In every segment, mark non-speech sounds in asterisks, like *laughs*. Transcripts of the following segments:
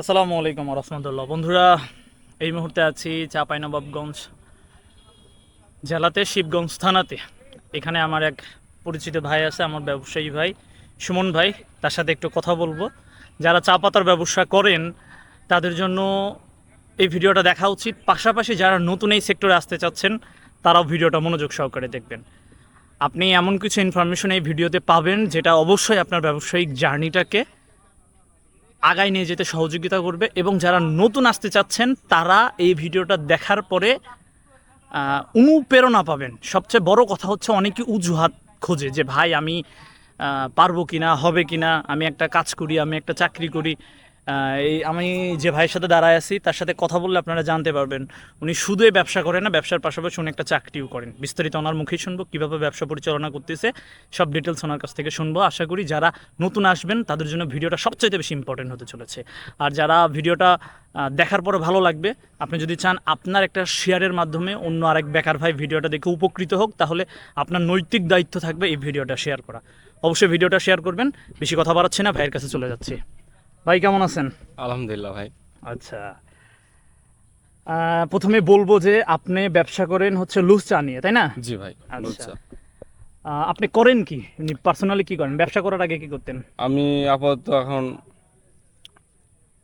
আসসালামু আলাইকুম রহমতুল্লাহ। বন্ধুরা, এই মুহূর্তে আছি চাঁপাইনবাবগঞ্জ জেলাতে, শিবগঞ্জ থানাতে। এখানে আমার এক পরিচিত ভাই আছে, আমার ব্যবসায়ী ভাই, সুমন ভাই। তার সাথে একটু কথা বলব। যারা চা পাতার ব্যবসা করেন, তাদের জন্য এই ভিডিওটা দেখা উচিত। পাশাপাশি যারা নতুন এই সেক্টরে আসতে চাচ্ছেন, তারাও ভিডিওটা মনোযোগ সহকারে দেখবেন। আপনি এমন কিছু ইনফরমেশন এই ভিডিওতে পাবেন, যেটা অবশ্যই আপনার ব্যবসায়িক জার্নিটাকে আগায় নিয়ে যেতে সহযোগিতা করবে এবং যারা নতুন আসতে চাচ্ছেন, তারা এই ভিডিওটা দেখার পরে অনুপ্রেরণা পাবেন। সবচেয়ে বড় কথা হচ্ছে অনেকে অজুহাত খোঁজে যে, ভাই, আমি পারব পারব কিনা, হবে কি না আমি একটা কাজ করি, আমি একটা চাকরি করি। এই আমি যে ভাইয়ের সাথে দাঁড়ায় আছি, তার সাথে কথা বললে আপনারা জানতে পারবেন। উনি শুধুই ব্যবসা করেন না, ব্যবসার পাশাপাশি উনি একটা চাকরিও করেন। বিস্তারিত ওনার মুখেই শুনব, কীভাবে ব্যবসা পরিচালনা করতেছে, সব ডিটেলস ওনার কাছ থেকে শুনব। আশা করি যারা নতুন আসবেন, তাদের জন্য ভিডিওটা সবচাইতে বেশি ইম্পর্টেন্ট হতে চলেছে। আর যারা ভিডিওটা দেখার পরে ভালো লাগবে, আপনি যদি চান আপনার একটা শেয়ারের মাধ্যমে অন্য আরেক বেকার ভাই ভিডিওটা দেখে উপকৃত হোক, তাহলে আপনার নৈতিক দায়িত্ব থাকবে এই ভিডিওটা শেয়ার করা। অবশ্যই ভিডিওটা শেয়ার করবেন, বেশি কথা বাড়াচ্ছি না, ভাইয়ের কাছে চলে যাচ্ছি। ভাই কেমন আছেন? আলহামদুলিল্লাহ ভাই। আচ্ছা। প্রথমে বলব যে আপনি ব্যবসা করেন হচ্ছে লুজ চা নিয়ে তাই না? জি ভাই আচ্ছা। আপনি করেন কি? পার্সোনালি কি করেন? ব্যবসা করার আগে কি করতেন? আমি আপাতত এখন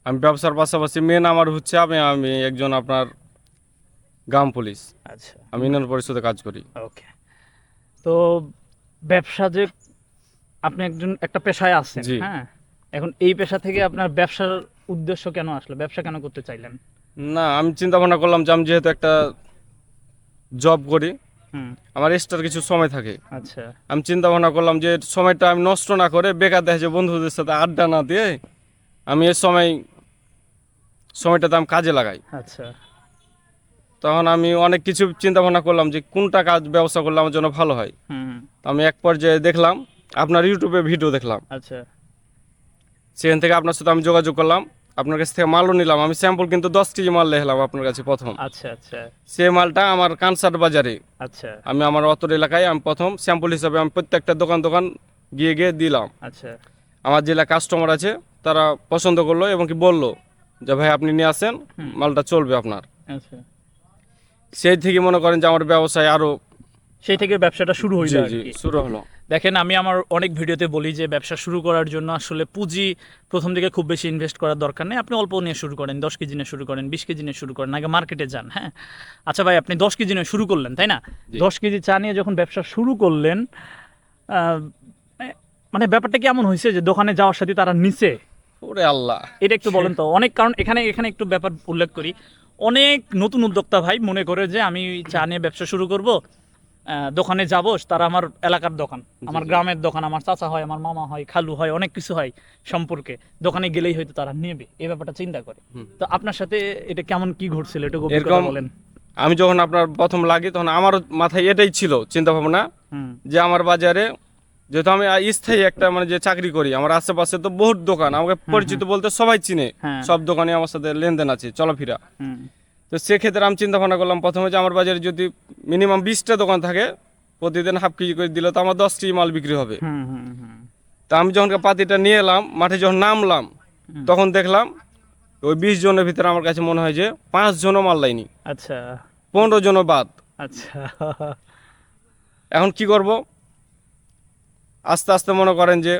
আমি ব্যবসার পাশাপাশি মেন আমার হচ্ছে আমি আমি একজন আপনার গ্রাম পুলিশ। আচ্ছা। আমি ইউনিয়ন পরিষদে কাজ করি। ওকে। তো ব্যবসা যে আপনি একজন একটা পেশায় আছেন। হ্যাঁ? এখন এই পেশা থেকে আপনার ব্যবসার উদ্দেশ্য কেন আসলো? ব্যবসা কেন করতে চাইলেন? না আমি চিন্তা ভাবনা করলাম যে আমি যেহেতু একটা জব করি আমার এক্সট্রা কিছু সময় থাকে। আচ্ছা। আমি চিন্তা ভাবনা করলাম যে সময়টা আমি নষ্ট না করে বেকার দেখা যে বন্ধুদের সাথে আড্ডা না দিয়ে আমি এই সময় সময়টাতে আমি কাজে লাগাই। আচ্ছা। তখন আমি অনেক কিছু চিন্তা ভাবনা করলাম যে কোনটা কাজ ব্যবসা করলে আমার জন্য ভালো হয়। আমি এক পর্যায়ে দেখলাম আপনার ইউটিউবে ভিডিও দেখলাম। আচ্ছা। সেখান থেকে আপনার সাথে আমি যোগাযোগ করলাম। আপনার কাছ থেকে মালও নিলাম। আমি স্যাম্পল কিন্তু দশ কেজি মাল লেখলাম আপনার কাছে প্রথম। আচ্ছা আচ্ছা। সে মালটা আমার কানসার বাজারে। আচ্ছা। আমি আমার অতর এলাকায় আমি প্রথম স্যাম্পল হিসাবে আমি প্রত্যেকটা দোকান দোকান গিয়ে গিয়ে দিলাম। আচ্ছা। আমার জেলা কাস্টমার আছে তারা পছন্দ করল এবং কি বলল যে ভাই আপনি নিয়ে আসেন মালটা চলবে আপনার। আচ্ছা। সেই থেকে মনে করেন যে আমার ব্যবসায় আরও সেই থেকে ব্যবসাটা শুরু জি কি। শুরু হলো। দেখেন আমি আমার অনেক ভিডিওতে বলি যে ব্যবসা শুরু করার জন্য আসলে পুঁজি প্রথম দিকে খুব বেশি ইনভেস্ট করার দরকার নেই। আপনি অল্প নিয়ে শুরু করেন দশ কেজি নিয়ে শুরু করেন বিশ কেজি নিয়ে শুরু করেন আগে মার্কেটে যান হ্যাঁ? আচ্ছা ভাই আপনি দশ কেজি নিয়ে শুরু করলেন তাই না? দশ কেজি চা নিয়ে যখন ব্যবসা শুরু করলেন আহ, মানে ব্যাপারটা কেমন হয়েছে যে দোকানে যাওয়ার সাথে তারা নিচে ওরে আল্লাহ। এটা একটু বলেন তো। অনেক কারণ এখানে এখানে একটু ব্যাপার উল্লেখ করি। অনেক নতুন উদ্যোক্তা ভাই মনে করে যে আমি চা নিয়ে ব্যবসা শুরু করব দোকানে যাব তারা আমার এলাকার দোকান আমার গ্রামের দোকান আমার চাচা হয় আমার মামা হয় খালু হয় অনেক কিছু হয় সম্পর্কে। দোকানে গেলেই হয়তো তারা নেবে এই ব্যাপারটা চিন্তা করে। তো আপনার সাথে এটা কেমন কি ঘটছিল গভীর বলেন। আমি যখন আপনার প্রথম লাগি তখন আমার মাথায় এটাই ছিল চিন্তা ভাবনা যে আমার বাজারে যেহেতু আমি স্থায়ী একটা মানে যে চাকরি করি আমার আশেপাশে তো বহুত দোকান আমাকে পরিচিত বলতে সবাই চিনে। হ্যাঁ। সব দোকানে আমার সাথে লেনদেন আছে চলাফেরা। তো সেক্ষেত্রে আমি চিন্তা ভাবনা করলাম প্রথমে যে আমার বাজারে যদি মিনিমাম বিশটা দোকান থাকে প্রতিদিন হাফ কেজি করে দিলে তো আমার দশটি মাল বিক্রি হবে। তা আমি যখন পাতিটা নিয়ে এলাম মাঠে যখন নামলাম তখন দেখলাম ওই বিশ জনের ভিতরে আমার কাছে মনে হয় যে পাঁচ জনও মাল লাইনি আচ্ছা। পনেরো জনও বাদ। আচ্ছা। এখন কি করব? আস্তে আস্তে মনে করেন যে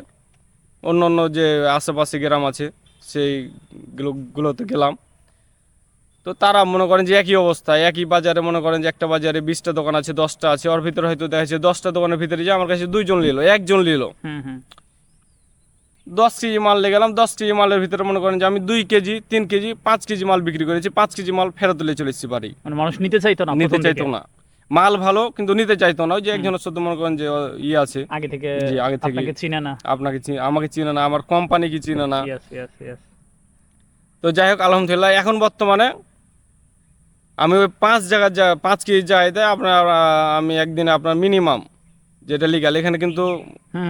অন্য অন্য যে আশেপাশে গ্রাম আছে সেইগুলো গুলোতে গেলাম। তো তারা মনে করেন যে একই অবস্থা একই বাজারে মনে করেন যে একটা বাজারে বিশটা দোকান আছে দশটা আছে ওর ভিতরে হয়তো দেখা যাচ্ছে দশটা দোকানের ভিতরে যে আমার কাছে দুইজন নিল একজন নিল। দশ কেজি মাল নিয়ে গেলাম দশ কেজি মালের ভিতরে মনে করেন যে আমি দুই কেজি তিন কেজি পাঁচ কেজি মাল বিক্রি করেছি পাঁচ কেজি মাল ফেরত তুলে চলে এসেছি বাড়ি। মানে মানুষ নিতে চাইতো না নিতে চাইতো না। মাল ভালো কিন্তু নিতে চাইতো না। ওই যে একজনের সাথে মনে করেন যে ইয়ে আছে। আগে থেকে জি, আগে থেকে। আপনাকে চিনে না। আপনাকে আমাকে চিনে না আমার কোম্পানি কি চিনে না। ইয়েস ইয়েস ইয়েস তো যাই হোক আলহামদুলিল্লাহ এখন বর্তমানে আমি ওই পাঁচ জায়গায় যা পাঁচ কেজি যাইতে আপনার আমি একদিনে আপনার মিনিমাম যেটা লিগাল এখানে কিন্তু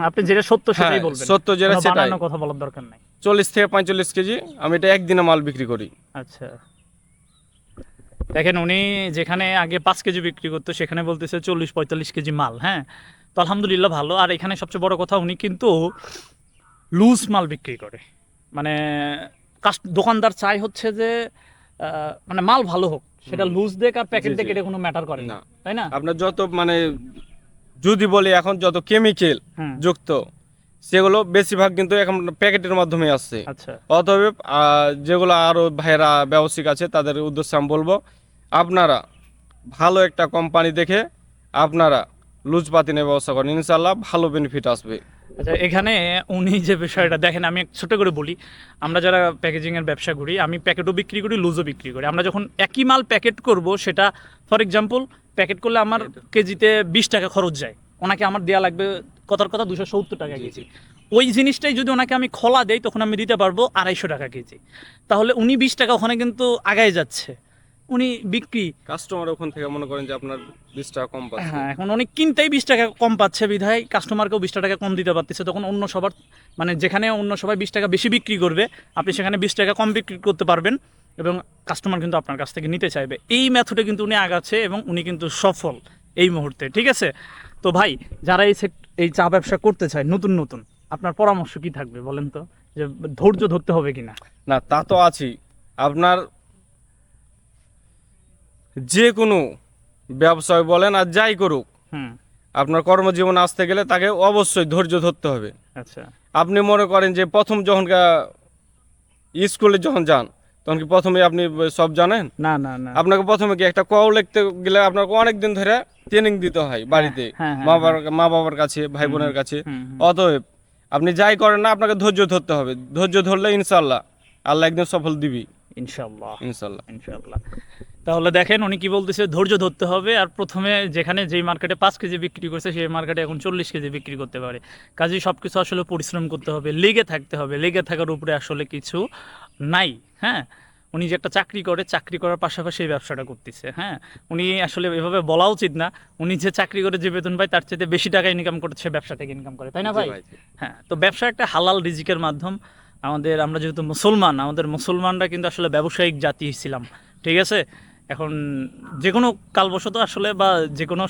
আপনি যেটা সত্য সেটাই হ্যাঁ, বলবেন। সত্য যেটা সেটাই। কথা বলার দরকার নাই। চল্লিশ থেকে পঁয়তাল্লিশ কেজি আমি এটা একদিনে মাল বিক্রি করি। আচ্ছা। দেখেন উনি যেখানে আগে পাঁচ কেজি বিক্রি করতো সেখানে বলতেছে চল্লিশ পঁয়তাল্লিশ কেজি মাল হ্যাঁ? তো আলহামদুলিল্লাহ ভালো। আর এখানে সবচেয়ে বড় কথা উনি কিন্তু লুজ মাল বিক্রি করে। মানে কাস্ট দোকানদার চাই হচ্ছে যে আহ, মানে মাল ভালো হোক। সেটা লুজ দেখ আর প্যাকেট দেখ এটা কোনো ম্যাটার করে না তাই না? আপনার যত মানে যদি বলি এখন যত কেমিক্যাল যুক্ত সেগুলো বেশিরভাগ কিন্তু এখন প্যাকেটের মাধ্যমে আসছে। আচ্ছা। অতএব যেগুলো আরও ভাইয়েরা ব্যবসায়িক আছে তাদের উদ্দেশ্যে আমি বলব আপনারা ভালো একটা কোম্পানি দেখে আপনারা লুজ পাতি নিয়ে ব্যবস্থা করেন। ইনশাল্লাহ ভালো বেনিফিট আসবে। আচ্ছা এখানে উনি যে বিষয়টা দেখেন আমি ছোট করে বলি আমরা যারা প্যাকেজিংয়ের ব্যবসা করি আমি প্যাকেটও বিক্রি করি লুজও বিক্রি করি। আমরা যখন একই মাল প্যাকেট করব সেটা ফর এক্সাম্পল প্যাকেট করলে আমার কেজিতে বিশ টাকা খরচ যায়। ওনাকে আমার দেওয়া লাগবে কথার কথা দুশো সত্তর টাকা কেজি। ওই জিনিসটাই যদি ওনাকে আমি খোলা দেই তখন আমি দিতে পারব আড়াইশো টাকা কেজি। তাহলে উনি বিশ টাকা ওখানে কিন্তু আগায় যাচ্ছে। উনি বিক্রি। কাস্টমার ওখান থেকে মনে করেন যে আপনার বিশ টাকা কম পাচ্ছে। হ্যাঁ এখন অনেক কিনতেই বিশ টাকা কম পাচ্ছে বিধায়। কাস্টমারকেও বিশ টাকা কম দিতে পারতেছে। তখন অন্য সবার মানে যেখানে অন্য সবাই বিশ টাকা বেশি বিক্রি করবে আপনি সেখানে বিশ টাকা কম বিক্রি করতে পারবেন এবং কাস্টমার কিন্তু আপনার কাছ থেকে নিতে চাইবে। এই মেথডে কিন্তু উনি আগাচ্ছে এবং উনি কিন্তু সফল এই মুহূর্তে ঠিক আছে? তো ভাই যারা এই এই চা ব্যবসা করতে চায় নতুন নতুন আপনার পরামর্শ কি থাকবে বলেন তো? যে ধৈর্য ধরতে হবে কিনা? না তা তো আছি আপনার যে কোনো ব্যবসায় বলেন আর যাই করুক আপনার কর্মজীবন আসতে গেলে তাকে অবশ্যই ধৈর্য ধরতে হবে। আচ্ছা। আপনি মনে করেন যে প্রথম যখন স্কুলে যখন যান তখন কি প্রথমে আপনি সব জানেন? না না না। আপনাকে প্রথমে কি একটা ক লিখতে গেলে আপনাকে অনেক দিন ধরে ট্রেনিং দিতে হয় বাড়িতে হ্যাঁ, হ্যাঁ, মা বাবার মা বাবার কাছে ভাই বোনের কাছে। অতএব আপনি যাই করেন না আপনাকে ধৈর্য ধরতে হবে। ধৈর্য ধরলে ইনশাল্লাহ আল্লাহ একদিন সফল দিবি। ইনশাল্লাহ ইনশাল্লাহ ইনশাআল্লাহ। তাহলে দেখেন উনি কি বলতেছে ধৈর্য ধরতে হবে আর প্রথমে যেখানে যেই মার্কেটে পাঁচ কেজি বিক্রি করছে সেই মার্কেটে এখন চল্লিশ কেজি বিক্রি করতে পারে। কাজেই সব কিছু আসলে পরিশ্রম করতে হবে লেগে থাকতে হবে। লেগে থাকার উপরে আসলে কিছু নাই হ্যাঁ? উনি যে একটা চাকরি করে চাকরি করার পাশাপাশি এই ব্যবসাটা করতেছে হ্যাঁ? উনি আসলে এভাবে বলা উচিত না উনি যে চাকরি করে যে বেতন পায় তার চেয়ে বেশি টাকা ইনকাম করছে ব্যবসা থেকে ইনকাম করে তাই না ভাই, হ্যাঁ তো ব্যবসা একটা হালাল রিজিকের মাধ্যম। আমাদের, আমরা যেহেতু মুসলমান, আমাদের মুসলমানরা কিন্তু আসলে ব্যবসায়িক জাতি ছিলাম, ঠিক আছে? এখন যে কোনো কালবশত আসলে বা যে কোনো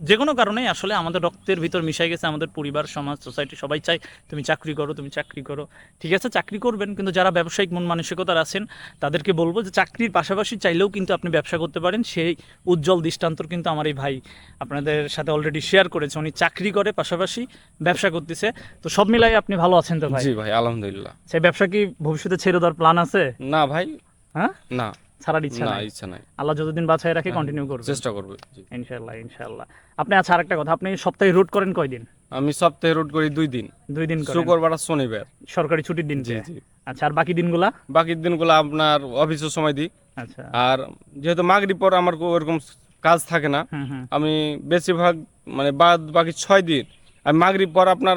যে কোনো কারণেই আসলে আমাদের রক্তের ভিতর মিশাই গেছে আমাদের পরিবার সমাজ সোসাইটি সবাই চাই তুমি চাকরি করো তুমি চাকরি করো। ঠিক আছে চাকরি করবেন কিন্তু যারা ব্যবসায়িক মন মানসিকতার আছেন তাদেরকে বলব যে চাকরির পাশাপাশি চাইলেও কিন্তু আপনি ব্যবসা করতে পারেন। সেই উজ্জ্বল দৃষ্টান্তর কিন্তু আমার এই ভাই আপনাদের সাথে অলরেডি শেয়ার করেছে। উনি চাকরি করে পাশাপাশি ব্যবসা করতেছে। তো সব মিলাই আপনি ভালো আছেন তো ভাই? জি ভাই আলহামদুলিল্লাহ। সেই ব্যবসা কি ভবিষ্যতে ছেড়ে দেওয়ার প্ল্যান আছে? না ভাই। হ্যাঁ? না। ছাড়ার ইচ্ছা নাই। ইচ্ছা নাই। আল্লাহ যতদিন বাঁচায় রাখে কন্টিনিউ করবে। চেষ্টা করবে জি। ইনশাল্লাহ ইনশাল্লাহ আপনি আচ্ছা আরেকটা কথা আপনি সপ্তাহে রুট করেন কয়দিন? আমি সপ্তাহে রোড করি দুই দিন। দুই দিন শুক্রবার আর শনিবার। সরকারি ছুটির দিন জি জি। আচ্ছা আর বাকি দিনগুলা? বাকি দিনগুলো আপনার অফিসের সময় দিই। আচ্ছা। আর যেহেতু মাগরি পর আমার ওরকম কাজ থাকে না আমি বেশিরভাগ মানে বাদ বাকি ছয় দিন আমি মাগরি পর আপনার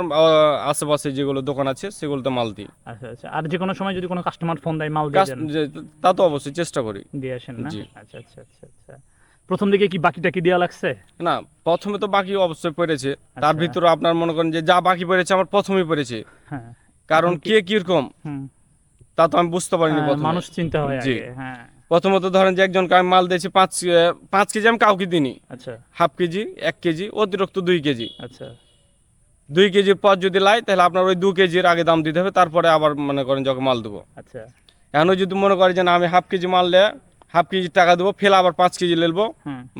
আশেপাশে যেগুলো দোকান আছে সেগুলোতে মাল দিই। আচ্ছা আচ্ছা। আর যে কোনো সময় যদি কোনো কাস্টমার ফোন দেয় মাল দিয়ে তা তো অবশ্যই চেষ্টা করি। দিয়ে আসেন না? আচ্ছা আচ্ছা আচ্ছা আচ্ছা। প্রথম দিকে কি বাকিটা কি দেওয়া লাগছে? না প্রথমে তো বাকি অবশ্যই পড়েছে। তার আচ্ছা। ভিতরে আপনার মনে করেন যে যা বাকি পড়েছে আমার প্রথমেই পড়েছে। হ্যাঁ। কারণ কি- কে কীরকম? হুম। তা তো আমি বুঝতে পারিনি হ্যাঁ, মানুষ চিন্তা হয় হ্যাঁ। প্রথমত ধরেন যে একজনকে আমি মাল দিয়েছি পাঁচ পাঁচ কেজি আমি কাউকে দিনি আচ্ছা। হাফ কেজি এক কেজি অতিরিক্ত দুই কেজি। আচ্ছা। দুই কেজির পর যদি লাই তাহলে আপনার ওই দু কেজির আগে দাম দিতে হবে তারপরে আবার মনে করেন যখন মাল দেবো। আচ্ছা। এখন যদি মনে করেন যে না আমি হাফ কেজি মাল লে হাফ কেজি টাকা দেবো ফেলে আবার পাঁচ কেজি নেব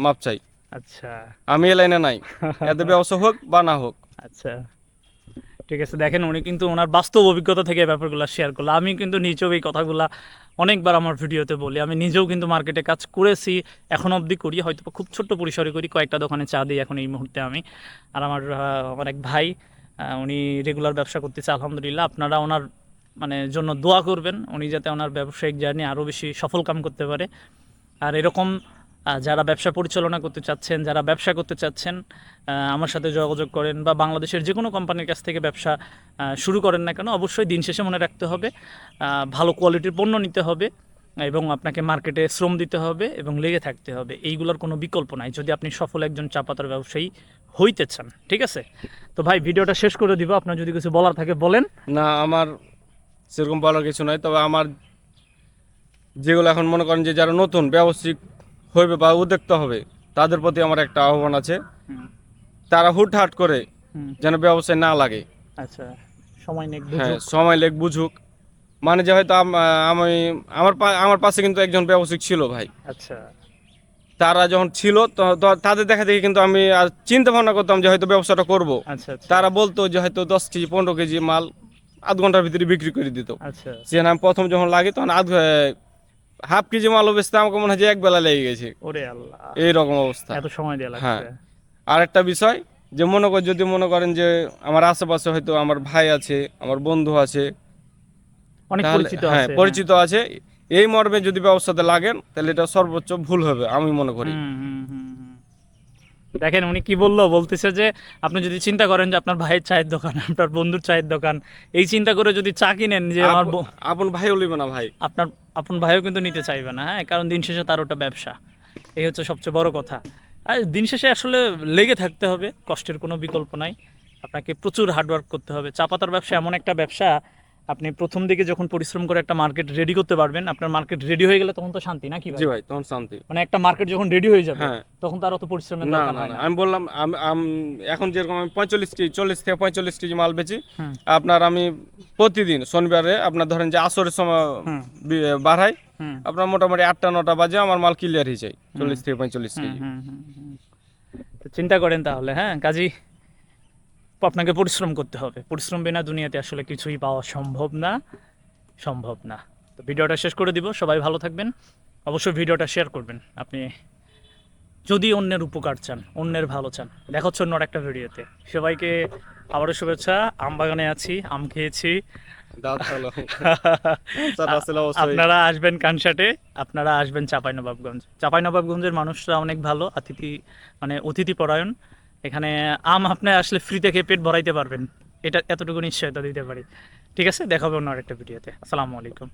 মাপ চাই। আচ্ছা। আমি এ লাইনে নাই। এত ব্যবসা হোক বা না হোক। আচ্ছা। ঠিক আছে, দেখেন উনি কিন্তু ওনার বাস্তব অভিজ্ঞতা থেকে ব্যাপারগুলো শেয়ার করল। আমি কিন্তু নিজেও এই কথাগুলা অনেকবার আমার ভিডিওতে বলি। আমি নিজেও কিন্তু মার্কেটে কাজ করেছি, এখন অবধি করি, হয়তো খুব ছোট্ট পরিসরে করি, কয়েকটা দোকানে চা দিই এখন এই মুহূর্তে আমি। আর আমার এক ভাই উনি রেগুলার ব্যবসা করতেছে, আলহামদুলিল্লাহ। আপনারা ওনার মানে জন্য দোয়া করবেন, উনি যাতে ওনার ব্যবসায়িক জার্নি আরও বেশি সফল কাম করতে পারে। আর এরকম যারা ব্যবসা পরিচালনা করতে চাচ্ছেন, যারা ব্যবসা করতে চাচ্ছেন আমার সাথে যোগাযোগ করেন বা বাংলাদেশের যে কোনো কোম্পানির কাছ থেকে ব্যবসা শুরু করেন না কেন, অবশ্যই দিন শেষে মনে রাখতে হবে ভালো কোয়ালিটির পণ্য নিতে হবে এবং আপনাকে মার্কেটে শ্রম দিতে হবে এবং লেগে থাকতে হবে। এইগুলোর কোনো বিকল্প নাই। যদি আপনি সফল একজন চা পাতার ব্যবসায়ী হইতে চান, ঠিক আছে? তো ভাই, ভিডিওটা শেষ করে দিব। আপনার যদি কিছু বলার থাকে, বলেন। না, আমার সেরকম বলার কিছু নয় তবে আমার যেগুলো এখন মনে করেন যে যারা নতুন, ব্যবসায়িক হইবে বা উদ্যোক্তা হবে তাদের প্রতি আমার একটা আহ্বান আছে। তারা হুটহাট করে যেন ব্যবসায় না লাগে। আচ্ছা সময় নেই হ্যাঁ সময় লেগ বুঝুক। মানে যে হয়তো আমি আমার আমার পাশে কিন্তু একজন ব্যবসায়িক ছিল ভাই। আচ্ছা। তারা যখন ছিল তাদের দেখা দেখি কিন্তু আমি আর চিন্তা ভাবনা করতাম যে হয়তো ব্যবসাটা করব। আচ্ছা আচ্ছা। তারা বলতো যে হয়তো দশ কেজি পনেরো কেজি মাল আধ ঘণ্টার ভিতরে বিক্রি করে দিত। আচ্ছা। সে আমি প্রথম যখন লাগে তখন আধ হাফ কেজি মাল বেচতে আমাকে মনে হয় যে এক বেলা লেগে গেছে। ওরে আল্লাহ। এইরকম অবস্থা। এত সময় দেওয়া হ্যাঁ। আর একটা বিষয় যে মনে কর যদি মনে করেন যে আমার আশেপাশে হয়তো আমার ভাই আছে আমার বন্ধু আছে অনেক পরিচিত হ্যাঁ আছে পরিচিত আছে এই মর্মে যদি ব্যবস্থাতে লাগেন তাহলে এটা সর্বোচ্চ ভুল হবে আমি মনে করি। দেখেন উনি কি বলল? বলতেছে যে আপনি যদি চিন্তা করেন যে আপনার ভাইয়ের চায়ের দোকান আপনার বন্ধুর চায়ের দোকান এই চিন্তা করে যদি চা কিনেন যে আমার আপন ভাইও লিবে না ভাই। আপনার আপন ভাইও কিন্তু নিতে চাইবে না হ্যাঁ? কারণ দিন শেষে তার ওটা ব্যবসা। এই হচ্ছে সবচেয়ে বড় কথা। আর দিন শেষে আসলে লেগে থাকতে হবে কষ্টের কোনো বিকল্প নাই। আপনাকে প্রচুর হার্ডওয়ার্ক করতে হবে। চা পাতার ব্যবসা এমন একটা ব্যবসা আপনি প্রথম দিকে যখন পরিশ্রম করে একটা মার্কেট রেডি করতে পারবেন আপনার মার্কেট রেডি হয়ে গেলে তখন তো শান্তি নাকি জি ভাই তখন শান্তি। মানে একটা মার্কেট যখন রেডি হয়ে যাবে হ্যাঁ। তখন তার অত পরিশ্রমের দরকার না হয় আমি বললাম আমি এখন যেরকম আমি পঁয়তাল্লিশ কেজি চল্লিশ থেকে পঁয়তাল্লিশ কেজি মাল বেচি আপনার আমি প্রতিদিন শনিবারে আপনার ধরেন যে আসরের সময়। বাড়াই আপনার মোটামুটি আটটা নটা বাজে আমার মাল ক্লিয়ার হয়ে যায় চল্লিশ থেকে পঁয়তাল্লিশ কেজি। চিন্তা করেন তাহলে হ্যাঁ? কাজী আপনাকে পরিশ্রম করতে হবে। পরিশ্রম বিনা দুনিয়াতে আসলে কিছুই পাওয়া সম্ভব না সম্ভব না। তো ভিডিওটা শেষ করে দিব সবাই ভালো থাকবেন। অবশ্যই ভিডিওটা শেয়ার করবেন। আপনি যদি অন্যের উপকার চান অন্যের ভালো চান দেখা হচ্ছে অন্য একটা ভিডিওতে। সবাইকে আবারও শুভেচ্ছা। আম বাগানে আছি আম খেয়েছি। *laughs* আপনারা আসবেন কানসাটে আপনারা আসবেন চাঁপাইনবাবগঞ্জ। চাঁপাইনবাবগঞ্জের মানুষরা অনেক ভালো অতিথি মানে অতিথি পরায়ণ এখানে আম আপনি আসলে ফ্রিতে খেয়ে পেট ভরাইতে পারবেন। এটা এতটুকু নিশ্চয়তা দিতে পারি। ঠিক আছে? দেখাবো অন্য আরেকটা ভিডিওতে আসসালামু আলাইকুম।